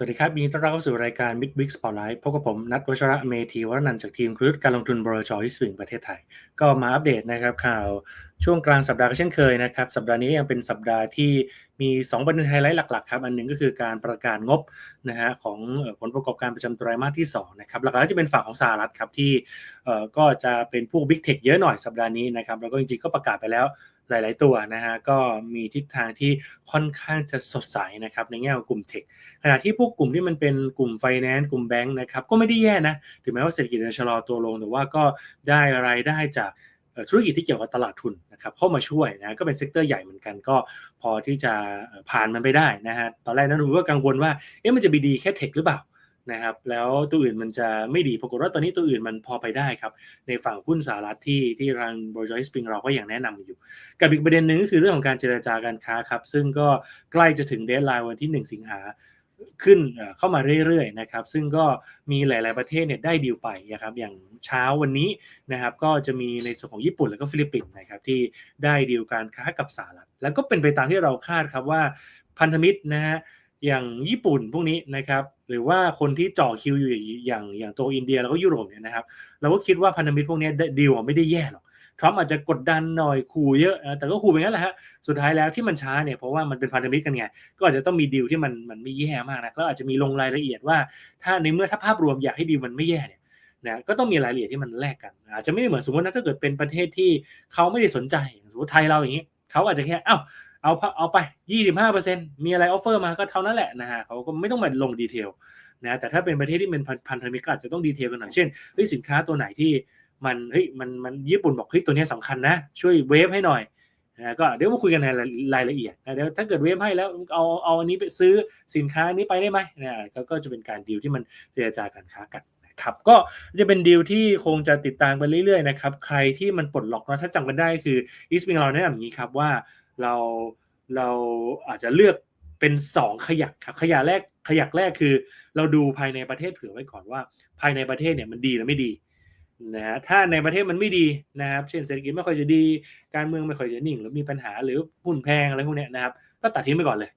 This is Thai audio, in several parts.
สวัสดีครับยินดีต้อนรับเข้าสู่รายการ Mid Week Spotlight พบกับผมนัทวัชระเมธีวรนันท์จากทีมครุฑการลงทุนบริษัทฮิสวิงประเทศไทย ก็มาอัปเดตนะครับข่าวช่วงกลางสัปดาห์ก็เช่นเคยนะครับ สัปดาห์นี้ยังเป็นสัปดาห์ที่มี2ประเด็นไฮไลท์หลักๆครับ อันหนึ่งก็คือการประกาศงบนะฮะของผลประกอบการประจำไตรมาสที่2นะครับหลักๆก็จะเป็นฝั่งของสหรัฐครับที่เอ่อก็จะเป็นพวก Big Tech เยอะหน่อยสัปดาห์นี้นะครับแล้วก็จริงๆก็ประกาศไปแล้ว หลาย ๆ ตัวนะฮะก็มีทิศทางที่ค่อนข้างจะสดใสนะครับในแง่ของกลุ่มเทคขณะที่พวกกลุ่มที่มันเป็นกลุ่มไฟแนนซ์กลุ่มแบงค์นะครับก็ไม่ได้แย่นะถึงแม้ว่าเศรษฐกิจจะชะลอตัวลง แต่ว่าก็ได้รายได้จากธุรกิจที่เกี่ยวกับตลาดทุนนะครับเข้ามาช่วยนะก็เป็นเซกเตอร์ใหญ่เหมือนกันก็พอที่จะผ่านมันไปได้นะฮะตอนแรกนักลงทุนก็กังวลว่าเอ๊ะมันจะมีดีแค่เทคหรือเปล่า นะครับแล้วตัวอื่นมันจะไม่ดีปรากฏว่าตอนนี้ตัวอื่นมันพอไปได้ครับ ในฝั่งหุ้นสหรัฐที่ที่ทางบริษัทสปริงเราก็ยังแนะนำอยู่ กับอีกประเด็นหนึ่งก็คือเรื่องของการเจรจาการค้าครับ ซึ่งก็ใกล้จะถึงเดทไลน์วันที่ 1 สิงหาขึ้นเข้ามาเรื่อยๆนะครับซึ่งก็มีหลาย ๆประเทศเนี่ยได้ดีลไปนะครับอย่างเช้าวันนี้นะครับก็จะมีในส่วนของญี่ปุ่นแล้วก็ฟิลิปปินส์นะครับที่ได้ดีลการค้ากับสหรัฐแล้วก็เป็นไปตามที่เราคาดครับว่าพันธมิตรนะฮะ อย่างญี่ปุ่นพวกนี้นะครับ หรือว่าคนที่จ่อคิวอยู่อย่างอย่างตัวอินเดียแล้วก็ยุโรปเนี่ยนะครับ เราก็คิดว่าพันธมิตรพวกนี้ดีลไม่ได้แย่หรอกทรัมป์อาจจะกดดันหน่อยขู่เยอะ แต่ก็ขู่ไปงั้นแหละฮะ สุดท้ายแล้วที่มันช้าเนี่ยเพราะว่ามันเป็นพันธมิตรกันไง ก็อาจจะต้องมีดีลที่มันมันไม่แย่มากนะแล้วอาจจะมีลงรายละเอียดว่า ถ้าในเมื่อถ้าภาพรวมอยากให้ดีลมันไม่แย่เนี่ยนะก็ต้องมีรายละเอียดที่มันแลกกัน อาจจะไม่ได้เหมือนสมมตินะถ้าเกิดเป็นประเทศที่เขาไม่ได้สนใจสมมติไทยเราอย่างนี้เขาอาจจะแค่อ้า เอาเอาไป 25%มีอะไรออฟเฟอร์มาก็เท่านั้นแหละนะฮะเขาก็ไม่ต้องมาลงดีเทลนะแต่ถ้าเป็นประเทศที่เป็นพันพันธมิตรก็อาจจะต้องดีเทลกันหน่อยเช่นเฮ้ยสินค้าตัวไหนที่มันเฮ้ยมันมันญี่ปุ่นบอกเฮ้ยตัวนี้ยสำคัญนะ ช่วยเวฟให้หน่อยนะก็เดี๋ยวมาคุยกันในรายรายละเอียดนะเดี๋ยวถ้าเกิดเวฟให้แล้วเอาเอาอันนี้ไปซื้อสินค้านี้ไปได้ไหมนะก็ก็จะเป็นการดีลที่มันเจรจาการค้ากันนะครับก็จะเป็นดีลที่คงจะติดตามไปเรื่อยๆนะครับใครที่มันปลดล็อกนะถ้าจำกันได้คืออีสปิงเราแนะนำอย่างนี้ครับว่า เราเราอาจจะเลือกเป็น 2 ขยักครับขยักแรกขยักแรกคือ เราดูภายในประเทศเผื่อไว้ก่อนว่า ภายในประเทศเนี่ยมันดีหรือไม่ดีนะฮะถ้าในประเทศมันไม่ดีนะครับ เช่นเศรษฐกิจไม่ค่อยจะดี การเมืองไม่ค่อยจะนิ่ง หรือมีปัญหาหรือหุ้นแพงอะไรพวกเนี้ยนะครับ ก็ตัดทิ้งไปก่อนเลย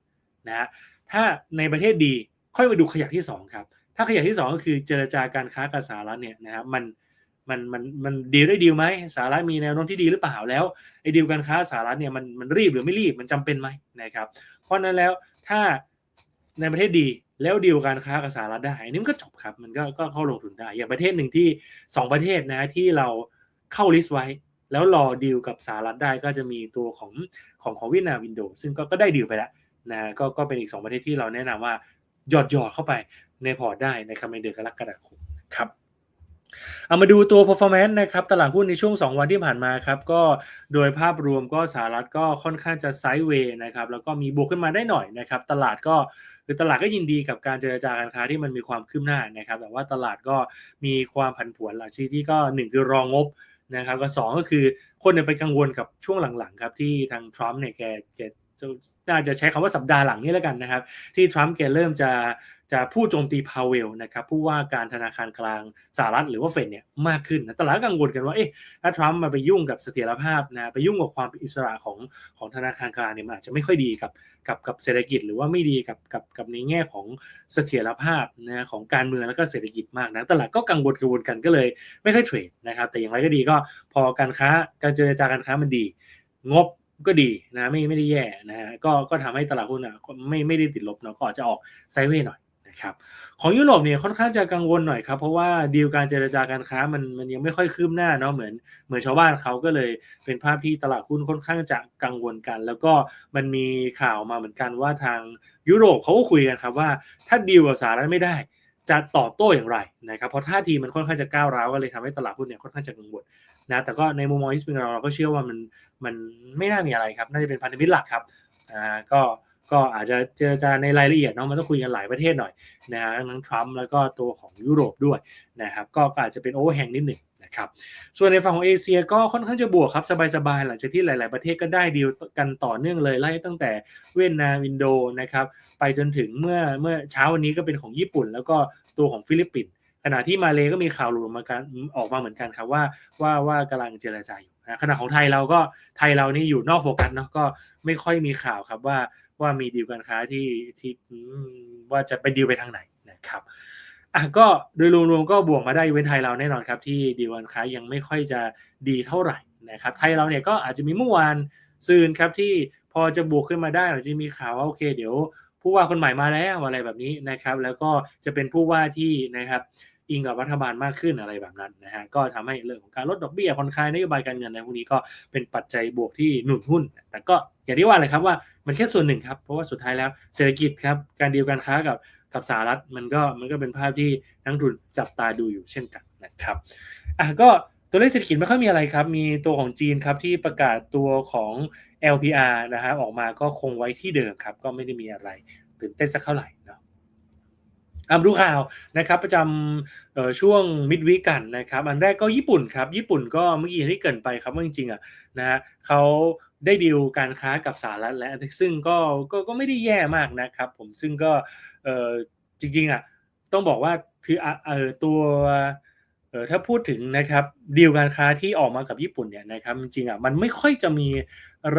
นะฮะถ้าในประเทศดีค่อยมาดูขยักที่สองครับถ้าขยักที่สองก็คือเจรจาการค้ากับสหรัฐเนี่ยนะครับมัน มันมันมันดีลได้ดีลไหมสหรัฐมีแนวโน้มที่ดีหรือเปล่าแล้วไอ้ดีลการค้าสหรัฐเนี่ยมันมันรีบหรือไม่รีบมันจำเป็นไหมนะครับ เพราะนั้นแล้วถ้าในประเทศดีแล้วดีลการค้ากับสหรัฐได้นนี้มันก็จบครับมันก็ก็เข้าลงทุนได้ อย่างประเทศหนึ่งที่ 2 ประเทศนะที่เราเข้าลิสต์ไว้ แล้วรอดีลกับสหรัฐได้ก็จะมีตัวของของของเวียดนามวินโดซึ่งก็ก็ได้ดีลไปแล้วนะก็ก็เป็นอีก 2 ประเทศที่เราแนะนำว่าหยอดหยอดเข้าไปในพอร์ตได้นะครับในเดือนกรกฎาคมครับ เอามาดูตัว performance นะครับตลาดหุ้นในช่วง 2 วันที่ผ่านมาครับก็โดยภาพรวมก็สหรัฐก็ค่อนข้างจะไซด์เวย์นะครับแล้วก็มีบวกขึ้นมาได้หน่อยนะครับตลาดก็คือตลาดก็ยินดีกับการเจรจาการค้าที่มันมีความคืบหน้านะครับแต่ว่าตลาดก็มีความผันผวนหลักชี้ที่ก็ 1 คือรองงบนะครับก็2ก็คือคนเนี่ยไปกังวลกับช่วงหลังๆครับที่ทางทรัมป์เนี่ยแกแก น่าจะใช้คำว่าสัปดาห์หลังนี้แล้วกันนะครับ ที่ทรัมป์แกเริ่มจะจะพูดโจมตีพาวเวลนะครับผู้ว่าการธนาคารกลางสหรัฐหรือว่าเฟดเนี่ยมากขึ้นนะตลาดก็กังวลกันว่าเอ๊ะถ้าทรัมป์มาไปยุ่งกับเสถียรภาพนะไปยุ่งกับความอิสระของของธนาคารกลางเนี่ยมันอาจจะไม่ค่อยดีกับกับกับเศรษฐกิจหรือว่าไม่ดีกับกับกับในแง่ของเสถียรภาพนะของการเมืองแล้วก็เศรษฐกิจมากนะตลาดก็กังวลกังวลกันก็เลยไม่ค่อยเทรดนะครับแต่อย่างไรก็ดีก็พอการค้าการเจรจาการค้ามันดี งบ ก็ดีนะไม่ไม่ได้แย่นะฮะก็ก็ทำให้ตลาดหุ้นอะไม่ไม่ได้ติดลบเนาะก็อาจจะออกไซด์เวย์หน่อยนะครับของยุโรปเนี่ยค่อนข้างจะกังวลหน่อยครับ เพราะว่าดีลการเจรจาการค้ามันมันยังไม่ค่อยคืบหน้าเนาะเหมือนเหมือนชาวบ้านเขาก็เลยเป็นภาพที่ตลาดหุ้นค่อนข้างจะกังวลกัน แล้วก็มันมีข่าวมาเหมือนกันว่าทางยุโรปเขาก็คุยกันครับว่าถ้าดีลกับสหรัฐไม่ได้ จะตอบโต้อย่างไรนะครับเพราะท่าทีมันค่อนข้างจะก้าวร้าวก็เลยทำให้ตลาดหุ้นเนี่ยค่อนข้างจะกังวลนะแต่ก็ในมุมมองอิสปิงเราเราก็เชื่อว่ามันมันไม่น่ามีอะไรครับน่าจะเป็นพันธมิตรหลักครับอ่าก็ ก็อาจจะเจรจาในรายละเอียดเนาะมันต้องคุยกันหลายประเทศหน่อยนะฮะทั้งทรัมป์แล้วก็ตัวของยุโรปด้วยนะครับก็อาจจะเป็นโอเวอร์แฮงนิดหนึ่งนะครับส่วนในฝั่งของเอเชียก็ค่อนข้างจะบวกครับสบายๆหลังจากที่หลาย ๆประเทศก็ได้ดีลกันต่อเนื่องเลยไล่ตั้งแต่เวียดนามอินโดนะครับไปจนถึงเมื่อเมื่อเช้าวันนี้ก็เป็นของญี่ปุ่น แล้วก็ตัวของฟิลิปปินส์ขณะที่มาเลก็มีข่าวหลุดออกมาออกมาเหมือนกันครับว่าว่าว่ากำลังเจรจาอยู่ ขณะของไทยเราก็ไทยเรานี่อยู่นอกโฟกัสเนาะก็ไม่ค่อยมีข่าวครับว่าว่ามีดีลการค้าที่ที่ว่าจะไปดีลไปทางไหนนะครับอะก็โดยรวมๆก็บวกมาได้เว้นไทยเราแน่นอนครับ ที่ดีลการค้ายังไม่ค่อยจะดีเท่าไหร่นะครับไทยเราเนี่ยก็อาจจะมีเมื่อวานซืนครับที่พอจะบวกขึ้นมาได้อาจจะมีข่าวว่าโอเคเดี๋ยวผู้ว่าคนใหม่มาแล้วอะไรแบบนี้นะครับ แล้วก็จะเป็นผู้ว่าที่นะครับ อิงกับรัฐบาลมากขึ้นอะไรแบบนั้นนะฮะก็ทำให้เรื่องของการลดดอกเบี้ยผ่อนคลายนโยบายการเงินในพวกนี้ก็เป็นปัจจัยบวกที่หนุนหุ้น แต่ก็อย่างที่ว่าเลยครับว่ามันแค่ส่วนหนึ่งครับเพราะว่าสุดท้ายแล้วเศรษฐกิจครับการดีลการค้ากับกับสหรัฐมันก็มันก็เป็นภาพที่นักทุนจับตาดูอยู่เช่นกันนะครับอะก็ตัวเลขเศรษฐกิจไม่ค่อยมีอะไรครับ มีตัวของจีนครับที่ประกาศตัวของ LPR นะฮะออกมาก็คงไว้ที่เดิมครับ ก็ไม่ได้มีอะไรตื่นเต้นสักเท่าไหร่เนาะ อะดูข่าวนะครับประจำช่วงมิดวีกันนะครับอันแรกก็ญี่ปุ่นครับญี่ปุ่นก็เมื่อกี้ที่เกินไปครับว่าจริงๆอะนะฮะเขาได้ดีลการค้ากับสหรัฐและซึ่งก็ก็ก็ไม่ได้แย่มากนะครับ ผมซึ่งก็จริงๆอะต้องบอกว่าคือออตัว เออถ้าพูดถึงนะครับดีลการค้าที่ออกมากับญี่ปุ่นเนี่ยนะครับจริงๆอะมันไม่ค่อยจะมี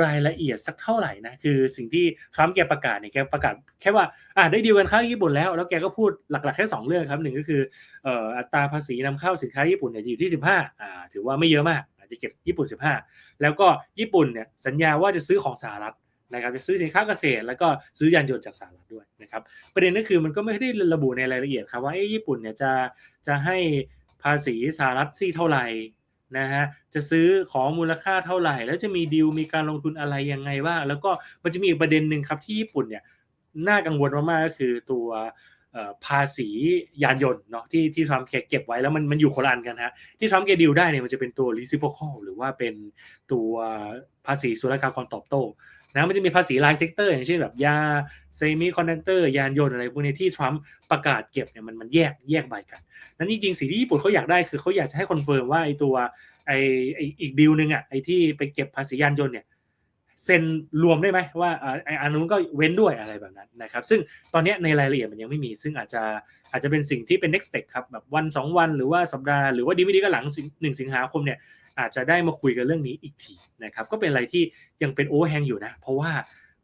รายละเอียดสักเท่าไหร่นะคือสิ่งที่ทรัมป์แกประกาศเนี่ยแกประกาศแค่ว่าอ่าได้ดีลการค้ากับญี่ปุ่นแล้วแล้วแกก็พูดหลักๆแค่สองเรื่องครับหนึ่งก็คือเอ่ออัตราภาษีนำเข้าสินค้าญี่ปุ่นเนี่ยอยู่ที่ 15อ่าถือว่าไม่เยอะมากอาจจะเก็บญี่ปุ่น 15 แล้วก็ญี่ปุ่นเนี่ยสัญญาว่าจะซื้อของสหรัฐนะครับจะซื้อสินค้าเกษตรแล้วก็ซื้อยานยนต์จากสหรัฐด้วยนะครับประเด็นก็คือมันก็ไม่ได้ระบุในรายละเอียดครับว่าเอ้ญี่ปุ่นเนี่ยจะจะให้ ภาษีสหรัฐซี่เท่าไหร่นะฮะจะซื้อของมูลค่าเท่าไหร่ แล้วจะมีดีลมีการลงทุนอะไรยังไงบ้าแล้วก็มันจะมีอีกประเด็นหนึ่งครับที่ญี่ปุ่นเนี่ยน่ากังวลมากๆก็คือตัวภาษียานยนต์เนาะที่ที่ทรัมป์เก็บไว้แล้วมันมันอยู่คนละอันกันฮะที่ทรัมป์แกดีลได้เนี่ยมันจะเป็นตัว reciprocal หรือว่าเป็นตัวภาษีศุลกากรตอบโต้ นะมันจะมีภาษีรายเซกเตอร์ อย่างเช่นแบบยาเซมิคอนดักเตอร์ยานยนต์อะไรพวกนี้ที่ทรัมป์ประกาศเก็บเนี่ยมันมันแยกแยกใบกัน นั้นจริงๆสิ่งที่ญี่ปุ่นเขาอยากได้คือเขาอยากจะให้คอนเฟิร์มว่าไอตัวไอไออีกดีลหนึ่งอะไอที่ไปเก็บภาษียานยนต์เนี่ยเซ็นรวมได้ไหมว่าไออันนู้นก็เว้นด้วยอะไรแบบนั้นนะครับซึ่งตอนนี้ในรายละเอียดมันยังไม่มี ซึ่งอาจจะอาจจะเป็นสิ่งที่เป็น next step ครับแบบวัน 2 วันหรือว่าสัปดาห์หรือว่าดีไม่ดีก็หลังหนึ่งสิงหาคมเนี่ย อาจจะได้มาคุยกันเรื่องนี้อีกทีนะครับก็เป็นอะไรที่ยังเป็นโอเวอร์แฮงอยู่นะเพราะว่า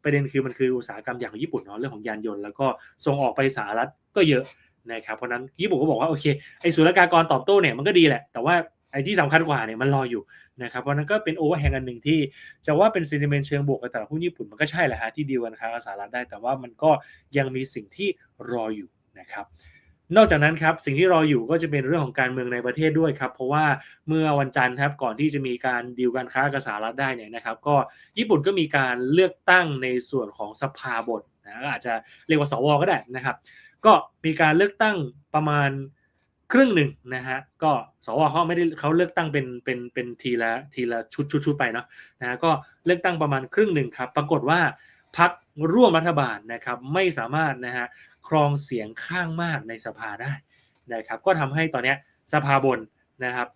ประเด็นคือมันคืออุตสาหกรรมอย่างของญี่ปุ่นเนาะเรื่องของยานยนต์แล้วก็ส่งออกไปสหรัฐก็เยอะนะครับเพราะนั้นญี่ปุ่นก็บอกว่าโอเคไอ้ศุลกากรตอบโต้เนี่ยมันก็ดีแหละ แต่ว่าไอ้ที่สำคัญกว่าเนี่ยมันรออยู่นะครับเพราะนั้นก็เป็นโอเวอร์แฮงอันหนึ่งที่จะว่าเป็นซีนิเมนเชิงบวกกับต่ละหุ้นญี่ปุ่นมันก็ใช่แหละฮะที่ดีกันค้ากับสหรัฐได้ แต่ว่ามันก็ยังมีสิ่งที่รออยู่นะครับ นอกจากนั้นครับสิ่งที่รออยู่ก็จะเป็นเรื่องของการเมืองในประเทศด้วยครับเพราะว่าเมื่อวันจันทร์ครับก่อนที่จะมีการดีลการค้ากับสหรัฐได้เนี่ยนะครับ ก็ญี่ปุ่นก็มีการเลือกตั้งในส่วนของสภาบทนะอาจจะเรียกว่าสวก็ได้นะครับ ก็มีการเลือกตั้งประมาณครึ่งหนึ่งนะฮะก็สวเขาไม่ได้เขาเลือกตั้งเป็นเป็นเป็นทีละทีละชุดชุดชุดไปเนาะนะฮะก็เลือกตั้งประมาณครึ่งหนึ่งครับ ปรากฏว่าพักร่วมรัฐบาลนะครับไม่สามารถนะฮะ ครองเสียงข้างมากในสภาได้นะครับ ก็ทำให้ตอนนี้สภาบนนะครับ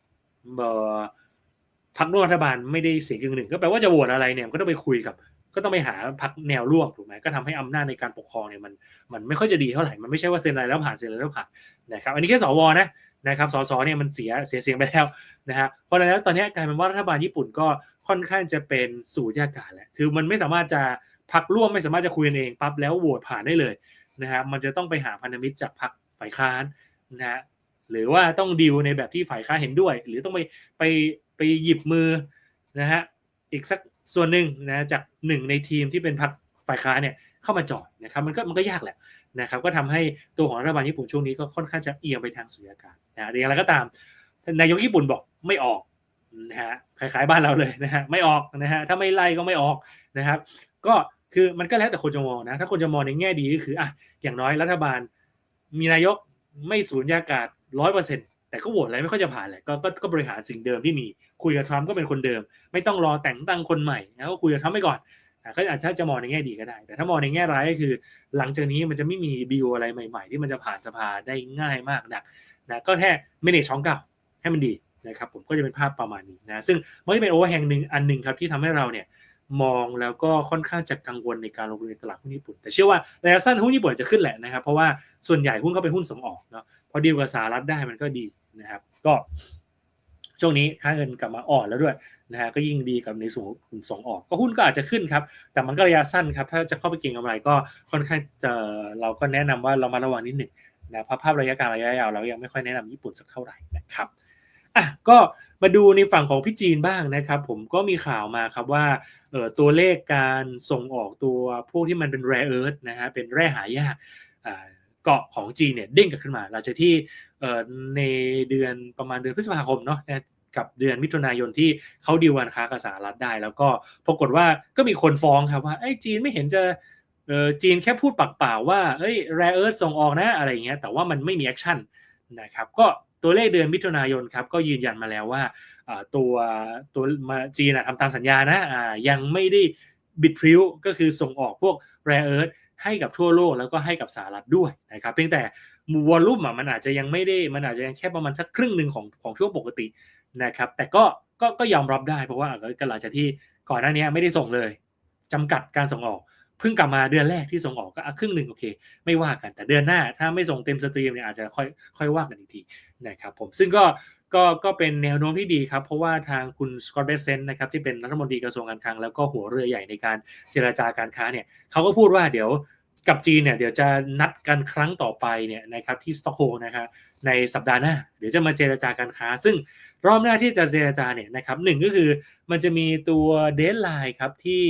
พักร่วมรัฐบาลไม่ได้เสียงกึ่งหนึ่งก็แปลว่าจะโหวตอะไรเนี่ยก็ต้องไปคุยกับก็ต้องไปหาพักแนวร่วมถูกไหมก็ทำให้อำนาจในการปกครองเนี่ยมันมันไม่ค่อยจะดีเท่าไหร่ มันไม่ใช่ว่าเซ็นอะไรแล้วผ่านเซ็นอะไรแล้วผ่านนะครับ อันนี้แค่สวนะนะครับสสเนี่ยมันเสียเสียเสียงไปแล้วนะฮะเพราะฉะนั้นตอนนี้กลายเป็นว่ารัฐบาลญี่ปุ่นก็ค่อนข้างจะเป็นสูญญากาศแหล้วคือมันไม่สามารถจะพักร่วมไม่สามารถจะคุยกันเองปั๊บแล้วโหวตผ่านได้เลย นะฮะมันจะต้องไปหาพันธมิตรจากพรรคฝ่ายค้านนะฮะหรือว่าต้องดีลในแบบที่ฝ่ายค้านเห็นด้วย หรือต้องไปไปไปหยิบมือนะฮะอีกสักส่วนหนึ่งนะจากหนึ่งในทีมที่เป็นพรรคฝ่ายค้านเนี่ยเข้ามาจอดนะครับมันก็มันก็ยากแหละนะครับก็ทำให้ตัวของรัฐบาลญี่ปุ่นช่วงนี้ก็ค่อนข้างจะเอียงไปทางสุญญากาศนะอย่างไรก็ตามนายกญี่ปุ่นบอกไม่ออกนะฮะคล้ายๆบ้านเราเลยนะฮะไม่ออกนะฮะถ้าไม่ไล่ก็ไม่ออกนะครับ ก็ คือมันก็แล้วแต่คนจะมองนะ ถ้าคนจะมองในแง่ดีก็คืออะอย่างน้อยรัฐบาล มีนายกไม่สูญญากาศร้อยเปอร์เซ็นต์แต่ก็โหวตอะไรไม่ค่อยจะผ่านแหละก็ก็บริหารสิ่งเดิมที่มีคุยกับทรัมป์ก็เป็นคนเดิม ไม่ต้องรอแต่งตั้งคนใหม่แล้วก็คุยกับทรัมป์ไปก่อนก็อาจจะจะมองในแง่ดีก็ได้ แต่ถ้ามองในแง่ร้ายก็คือ หลังจากนี้มันจะไม่มีบิวอะไรใหม่ ๆ ที่มันจะผ่านสภาได้ง่ายมากนักนะก็แค่ไม่เนช่องเก่าให้มันดีนะครับผมก็จะเป็นภาพประมาณนี้นะซึ่งมันจะเป็นโอเวอร์แฮงหนึ่งอันหนึ่งครับที่ทำให้เราเนี่ย มองแล้วก็ค่อนข้างจะกังวลในการลงทุนในตลาดหุ้นญี่ปุ่น แต่เชื่อว่าระยะสั้นหุ้นญี่ปุ่นจะขึ้นแหละนะครับ เพราะว่าส่วนใหญ่หุ้นก็เป็นหุ้นส่งออกเนาะพอดีลกับสหรัฐได้มันก็ดีนะครับ ก็ช่วงนี้ค่าเงินกลับมาอ่อนแล้วด้วยนะฮะก็ยิ่งดีกับในส่วนของส่งออก ก็หุ้นก็อาจจะขึ้นครับ แต่มันก็ระยะสั้นครับ ถ้าจะเข้าไปเก็งกำไรก็ค่อนข้างจะเราก็แนะนำว่าเรามาระวังนิดหนึ่งนะเพราะภาพระยะกลางระยะยาวเรายังไม่ค่อยแนะนำญี่ปุ่นสักเท่าไหร่นะครับอะก็มาดูในฝั่งของพี่จีนบ้างนะครับ ผมก็มีข่าวมาครับว่า เอ่อตัวเลขการส่งออกตัวพวกที่มันเป็น rare earth นะฮะเป็นแร่หายากเกาะของจีนเนี่ยเด้งกลับขึ้นมาหลังจากที่เอ่อในเดือนประมาณเดือนพฤษภาคมเนาะกับเดือนมิถุนายนที่เขาดีลการค้ากับสหรัฐได้ แล้วก็ปรากฏว่าก็มีคนฟ้องครับว่าไอ้จีนไม่เห็นจะเออจีนแค่พูดปากเปล่าว่าเอ้ยแร่เอิร์ธส่งออกนะอะไรเงี้ยแต่ว่ามันไม่มีแอคชั่นนะครับก็ ตัวเลขเดือนมิถุนายนครับก็ยืนยันมาแล้วว่าตัวตัวมาจีนทำตามสัญญานะยังไม่ได้บิดพริ้วก็คือส่งออกพวกแร่เอิร์ธให้กับทั่วโลกแล้วก็ให้กับสหรัฐด้วยนะครับเพียงแต่วอลลุ่มมันอาจจะยังไม่ได้มันอาจจะยังแค่ประมาณสักครึ่งหนึ่งของของช่วงปกตินะครับแต่ก็ก็ก็ยอมรับได้เพราะว่าก็หลังจากที่ก่อนหน้านี้ไม่ได้ส่งเลยจำกัดการส่งออก เพิ่งกลับมาเดือนแรกที่ส่งออกก็ครึ่งหนึ่งโอเค ไม่ว่ากันแต่เดือนหน้าถ้าไม่ส่งเต็มสตรีมเนี่ยอาจจะค่อยค่อยว่ากันอีกทีนะครับผมซึ่งก็ก็ก็เป็นแนวโน้มที่ดีครับ เพราะว่าทางคุณสกอตเบสเซนนะครับที่เป็นรัฐมนตรีกระทรวงการคลังแล้วก็หัวเรือใหญ่ในการเจราจาการค้าเนี่ยเขาก็พูดว่าเดี๋ยวกับจีนเนี่ยเดี๋ยวจะนัดกันครั้งต่อไปเนี่ยนะครับที่สต็อกโฮล์นะครับในสัปดาห์หน้า เดี๋ยวจะมาเจราจาการค้า ซึ่งรอบหน้าที่จะเจราจาเนี่ยนะครับหนึ่งก็คือมันจะมีตัวเดทไลน์ครับที่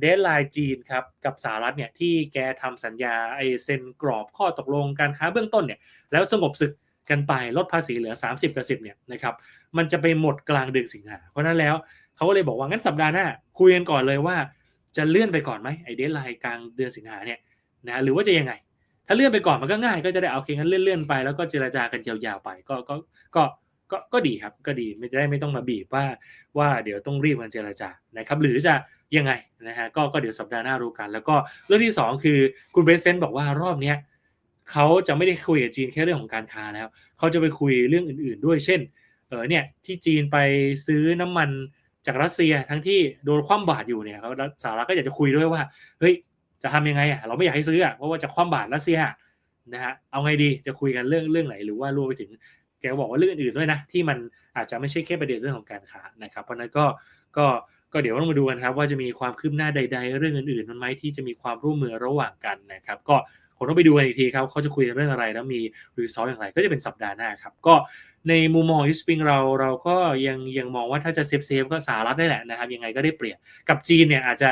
เดทไลน์จีนครับกับสหรัฐเนี่ยที่แกทำสัญญาไอเซ็นกรอบข้อตกลงการค้าเบื้องต้นเนี่ยแล้วสงบศึกกันไปลดภาษีเหลือ 30กับ10เนี่ยนะครับมันจะไปหมดกลางเดือนสิงหาเพราะนั้นแล้วเขาก็เลยบอกว่างั้นสัปดาห์หน้าคุยกันก่อนเลยว่าจะเลื่อนไปก่อนไหมไอเดทไลน์กลางเดือนสิงหาเนี่ยนะหรือว่าจะยังไง ถ้าเลื่อนไปก่อนมันก็ง่าย ก็จะได้เอาเคงั้นเลื่อนๆไปแล้วก็เจราจากันยาวๆไปก็ก็ก็ ก็ก็ดีครับก็ดีไม่ได้ไม่ต้องมาบีบว่าว่าเดี๋ยวต้องรีบกันเจราจานะครับหรือจะยังไงนะฮะก็ก็เดี๋ยวสัปดาห์หน้ารู้กัน แล้วก็เรื่องที่ 2 คือคุณเบสเซนบอกว่ารอบเนี้ยเขาจะไม่ได้คุยกับจีนแค่เรื่องของการค้าแล้วเขาจะไปคุยเรื่องอื่น ๆ ด้วยเช่นเออเนี่ยที่จีนไปซื้อน้ำมันจากรัสเซียทั้งที่โดนคว่ำบาตรอยู่เนี่ยเขาสหรัฐก็อยากจะคุยด้วยว่าเฮ้ยจะทำยังไงอะเราไม่อยากให้ซื้ออะเพราะว่าจะคว่ำบาตรรัสเซียนะฮะเอาไงดีจะคุยกันเรื่องเรื่องไหนหรือว่ารวมไปถึง แกบอกว่าเรื่องอื่นๆด้วยนะ ที่มันอาจจะไม่ใช่แค่ประเด็นเรื่องของการค้านะครับ เพราะนั้นก็ก็ก็เดี๋ยวต้องมาดูกันครับ ว่าจะมีความคืบหน้าใด ๆ เรื่องอื่นๆมันไหมที่จะมีความร่วมมือระหว่างกันนะครับ ก็คงต้องไปดูกันอีกทีครับเขาจะคุยเรื่องอะไรแล้วมีรีซอสอย่างไร ก็จะเป็นสัปดาห์หน้าครับ ก็ในมุมมองอิสปริงเราเราก็ยังยังมองว่าถ้าจะเซฟเซฟก็สหรัฐได้แหละนะครับ ยังไงก็ได้เปรียบกับจีนเนี่ยอาจจะ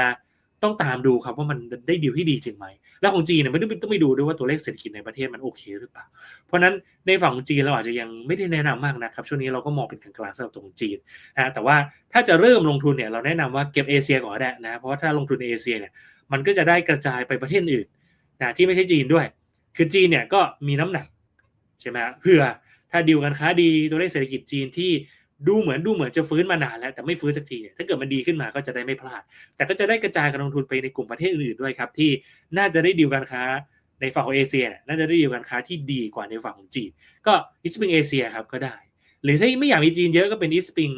ต้องตามดูครับว่ามันได้ดีลที่ดีจริงไหม แล้วของจีนเนี่ยไม่ต้องต้องไปดูด้วยว่าตัวเลขเศรษฐกิจในประเทศมันโอเคหรือเปล่า เพราะนั้นในฝั่งของจีนเราอาจจะยังไม่ได้แนะนำมากนะครับ ช่วงนี้เราก็มองเป็นกลางๆสำหรับตัวของจีนนะแต่ว่าถ้าจะเริ่มลงทุนเนี่ยเราแนะนำว่าเก็บเอเชียก่อนแหละนะเพราะว่าถ้าลงทุนในเอเชียเนี่ยมันก็จะได้กระจายไปประเทศอื่นนะที่ไม่ใช่จีนด้วย คือจีนเนี่ยก็มีน้ำหนักใช่ไหมเผื่อถ้าดีลกันค้าดีตัวเลขเศรษฐกิจจีนที่ ดูเหมือนดูเหมือนจะฟื้นมานานแล้วแต่ไม่ฟื้นสักทีเนี่ยถ้าเกิดมันดีขึ้นมาก็จะได้ไม่พลาด แต่ก็จะได้กระจายการลงทุนไปในกลุ่มประเทศอื่นๆด้วยครับที่น่าจะได้ดีลการค้าในฝั่งของเอเชียน่าจะได้ดีลการค้าที่ดีกว่าในฝั่งของจีน ก็อิสปิงเอเชียครับก็ได้ หรือถ้าไม่อยากมีจีนเยอะก็เป็นอิสปิง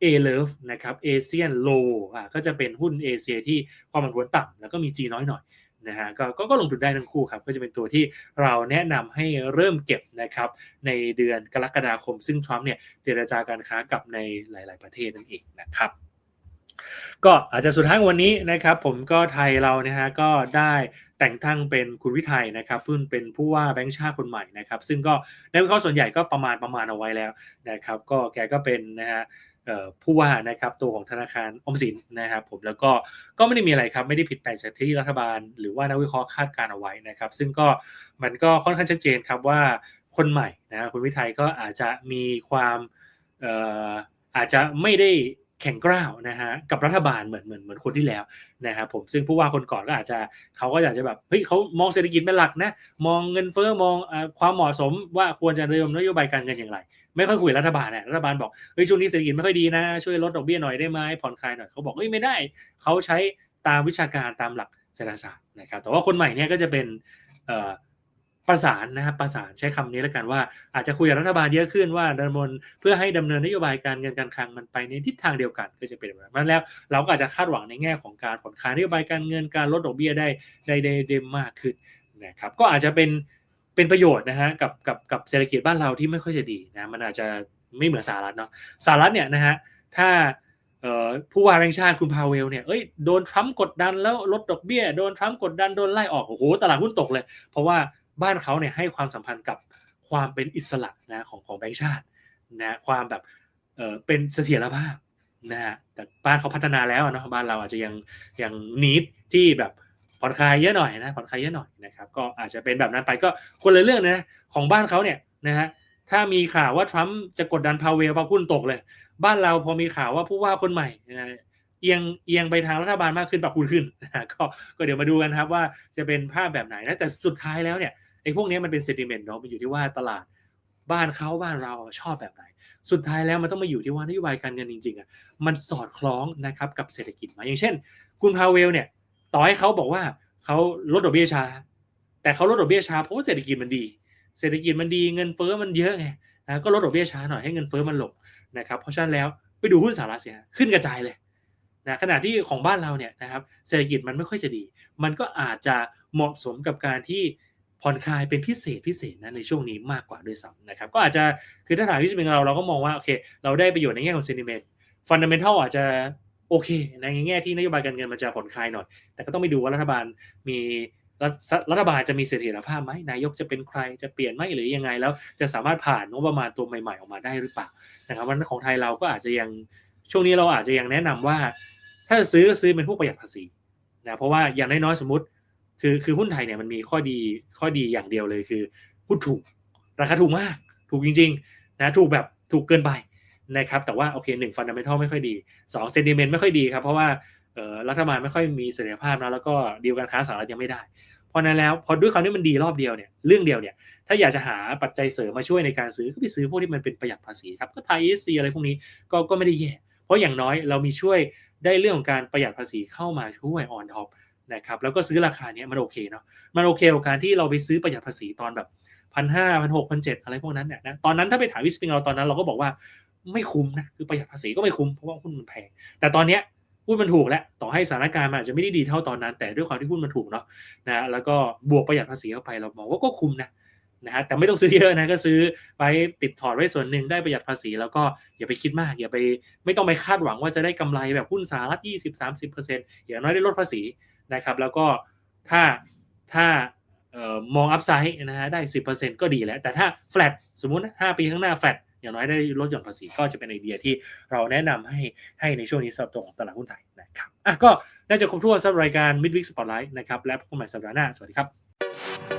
เอเลฟนะครับเอเชียนโลอะก็จะเป็นหุ้นเอเชียที่ความผันผวนต่ำแล้วก็มีจีนน้อยหน่อย นะฮะก็ก็ลงทุนได้ทั้งคู่ครับก็จะเป็นตัวที่เราแนะนำให้เริ่มเก็บนะครับในเดือนกรกฎาคม ซึ่งทรัมป์เนี่ยเจรจาการค้ากับในหลาย ๆ ประเทศนั่นเองนะครับก็อาจจะสุดท้ายวันนี้นะครับผมก็ไทยเรานะฮะก็ได้แต่งตั้งเป็นคุณวิทัยนะครับเพิ่งเป็นผู้ว่าแบงค์ชาติคนใหม่นะครับซึ่งก็ในวิเคราะห์ส่วนใหญ่ก็ประมาณประมาณเอาไว้แล้วนะครับก็แกก็เป็นนะฮะ ผู้ว่านะครับตัวของธนาคารอมสินนะครับผมแล้วก็ก็ไม่ได้มีอะไรครับไม่ได้ผิดแปลกจากที่รัฐบาล หรือว่านักวิเคราะห์คาดการเอาไว้นะครับ ซึ่งก็มันก็ค่อนข้างชัดเจนครับว่าคนใหม่นะคุณวิทัยก็อาจจะมีความอาจจะไม่ได้แข่งกร้าวนะฮะกับรัฐบาลเหมือนเหมือนเหมือนคนที่แล้วนะครับผมซึ่งผู้ว่าคนก่อนก็อาจจะเขาก็อยากจะแบบเฮ้ยเขามองเศรษฐกิจเป็นหลักนะมองเงินเฟ้อมองความเหมาะสมว่าควรจะเริ่มนโยบายการเงินอย่างไร ไม่ค่อยคุยรัฐบาลเนี่ยรัฐบาลบอกเฮ้ยช่วงนี้เศรษฐกิจไม่ค่อยดีนะ ช่วยลดดอกเบี้ยหน่อยได้ไหมผ่อนคลายหน่อยเขาบอกเฮ้ยไม่ได้เขาใช้ตามวิชาการตามหลักเศรษฐศาสตร์นะครับ แต่ว่าคนใหม่เนี่ยก็จะเป็นประสานนะครับประสานใช้คำนี้แล้วกันว่าอาจจะคุยกับรัฐบาลเยอะขึ้นว่าดำเนินเพื่อให้ดำเนินนโยบายการเงินการคลังมันไปในทิศทางเดียวกันก็จะเป็นแบบนั้นแล้ว เราก็อาจจะคาดหวังในแง่ของการผ่อนคลายนโยบายการเงินการลดดอกเบี้ยได้ได้ได้ได้มากขึ้นนะครับก็อาจจะเป็น เป็นประโยชน์นะฮะกับกับกับเศรษฐกิจบ้านเราที่ไม่ค่อยจะดีนะมันอาจจะไม่เหมือนสหรัฐเนาะสหรัฐเนี่ยนะฮะถ้าผู้ว่าแบงค์ชาติคุณพาเวลเนี่ยเอ้ยโดนทรัมป์กดดันแล้วลดดอกเบี้ย โดนทรัมป์กดดันโดนไล่ออกโอ้โหตลาดหุ้นตกเลย เพราะว่าบ้านเขาเนี่ยให้ความสัมพันธ์กับความเป็นอิสระนะของของแบงค์ชาตินะความแบบเออเป็นเสถียรภาพนะฮะแต่บ้านเขาพัฒนาแล้วเนาะบ้านเราอาจจะยังยังนิดที่แบบ ผ่อนคลายเยอะหน่อยนะผ่อนคลายเยอะหน่อยนะครับก็อาจจะเป็นแบบนั้นไปก็คนละเรื่องนะของบ้านเขาเนี่ยนะฮะถ้ามีข่าวว่าทรัมป์จะกดดันพาเวลพาหุ้นตกเลย บ้านเราพอมีข่าวว่าผู้ว่าคนใหม่นะเอียงเอียงไปทางรัฐบาลมากขึ้นปรับคุณขึ้นนะก็ก็เดี๋ยวมาดูกันครับว่าจะเป็นภาพแบบไหนนะแต่สุดท้ายแล้วเนี่ยไอ้พวกนี้มันเป็นเซติเมนต์เนาะมันอยู่ที่ว่าตลาดบ้านเขาบ้านเราชอบแบบไหน สุดท้ายแล้วมันต้องมาอยู่ที่ว่านโยบายการเงินจริงๆอะมันสอดคล้องนะครับกับเศรษฐกิจมาอย่างเช่น คุณพาเวลเนี่ย ต่อให้เขาบอกว่าเขาลดดอกเบี้ยช้า แต่เขาลดดอกเบี้ยช้าเพราะว่าเศรษฐกิจมันดี เศรษฐกิจมันดีเงินเฟ้อมันเยอะไงนะก็ลดดอกเบี้ยช้าหน่อยให้เงินเฟ้อมันหลงนะครับเพราะฉะนั้นแล้วไปดูหุ้นสหรัฐเสียขึ้นกระจายเลยนะขณะที่ของบ้านเราเนี่ยนะครับเศรษฐกิจมันไม่ค่อยจะดี มันก็อาจจะเหมาะสมกับการที่ผ่อนคลายเป็นพิเศษพิเศษนะในช่วงนี้มากกว่าด้วยซ้ำนะครับก็อาจจะคือถ้าถามที่จะเป็นเราเราก็มองว่าโอเคเราได้ประโยชน์ในแง่ของเซนิเมนต์ฟันเดเมนทัลอาจจะ โอเคในแง่ที่นโยบายการเงินมันจะผ่อนคลายหน่อย แต่ก็ต้องไปดูว่ารัฐบาลมีรัฐบาลจะมีเสถียรภาพไหมนายกจะเป็นใครจะเปลี่ยนไหมหรือยังไง แล้วจะสามารถผ่านงบประมาณตัวใหม่ๆออกมาได้หรือเปล่านะครับวันของไทยเราก็อาจจะยังช่วงนี้เราอาจจะยังแนะนำว่า ถ้าจะซื้อก็ซื้อเป็นพวกประหยัดภาษีนะเพราะว่าอย่างน้อยๆสมมติ คือคือหุ้นไทยเนี่ยมันมีข้อดีข้อดีอย่างเดียวเลยคือหุ้นถูก ราคาถูกมาก ถูกจริงๆนะถูกแบบถูกเกินไป นะครับแต่ว่าโอเคหนึ่งฟันดัมเบลไม่ค่อยดีสองเซนดิเมนต์ไม่ค่อยดีครับเพราะว่ารัฐบาลไม่ค่อยมีเสถียรภาพนะแล้วก็ดีลการค้าสหรัฐยังไม่ได้เพราะนั้นแล้วพอด้วยคำนี้มันดีรอบเดียวเนี่ยเรื่องเดียวเนี่ยถ้าอยากจะหาปัจจัยเสริมมาช่วยในการซื้อก็ไปซื้อพวกที่มันเป็นประหยัดภาษีครับก็ไทยเอสซีอะไรพวกนี้ก็ก็ไม่ได้แย่เพราะอย่างน้อยเรามีช่วยได้เรื่องของการประหยัดภาษีเข้ามาช่วยออนท็อปนะครับแล้วก็ซื้อราคาเนี้ยมันโอเคเนาะมันโอเคกับการที่เราไปซื้อประหยัดภาษีตอนแบบ พันห้าพันหกพันเจ็ดอะไรพวกนั้นเนี่ยนะตอนนั้นถ้าไปถามวิสปิงเราตอนนั้นเราก็บอกว่าไม่คุ้มนะคือประหยัดภาษีก็ไม่คุ้มเพราะว่าหุ้นมันแพง แต่ตอนเนี้ยหุ้นมันถูกแล้วต่อให้สถานการณ์มันอาจจะไม่ได้ดีเท่าตอนนั้น แต่ด้วยความที่หุ้นมันถูกเนาะนะแล้วก็บวกประหยัดภาษีเข้าไปเรามองว่าก็คุ้มนะนะฮะแต่ไม่ต้องซื้อเยอะนะก็ซื้อไปติดถอดไว้ส่วนหนึ่งได้ประหยัดภาษี แล้วก็อย่าไปคิดมาก อย่าไปไม่ต้องไปคาดหวังว่าจะได้กำไรแบบหุ้นสหรัฐ20-30%อย่างน้อยได้ลดภาษีนะครับแล้วก็ถ้าถ้า มองอัพไซด์นะฮะได้ 10%ก็ดีแล้ว แต่ถ้าแฟลตสมมุติ 5 ปีข้างหน้าแฟลตอย่างน้อยได้ลดหย่อนภาษีก็จะเป็นไอเดียที่เราแนะนำให้ให้ในช่วงนี้สำหรับตัวของตลาดหุ้นไทยนะครับอะก็น่าจะครบถ้วนสำหรับรายการ Midweek Spotlight นะครับและพบกันใหม่สัปดาห์หน้า สวัสดีครับ